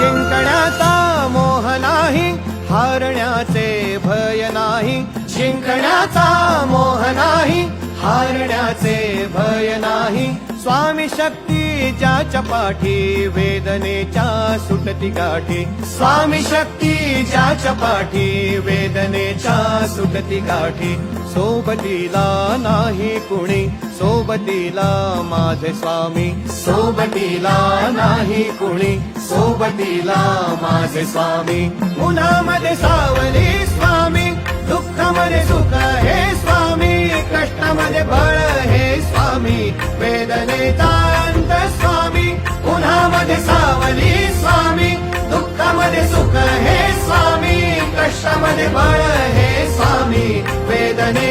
जिंकण्याचा मोह नाही हारण्याचे भय नाही. जिंकण्याचा मोह नाही हारण्याचे भय नाही. स्वामी शक्ती ज्याच्या पाठी वेदनेच्या सुटती गाठी. स्वामी शक्ती ज्याच्या पाठी वेदनेच्या सुटती गाठी. सोबतीला नाही कुणी सोबतीला माझे स्वामी. सोबतीला नाही कुणी सोबतीला माझे स्वामी. उन्हामध्ये सावली स्वामी दुःखामध्ये सुख हे स्वामी कष्टामध्ये बळ हे स्वामी. वेदनेचा వేదనే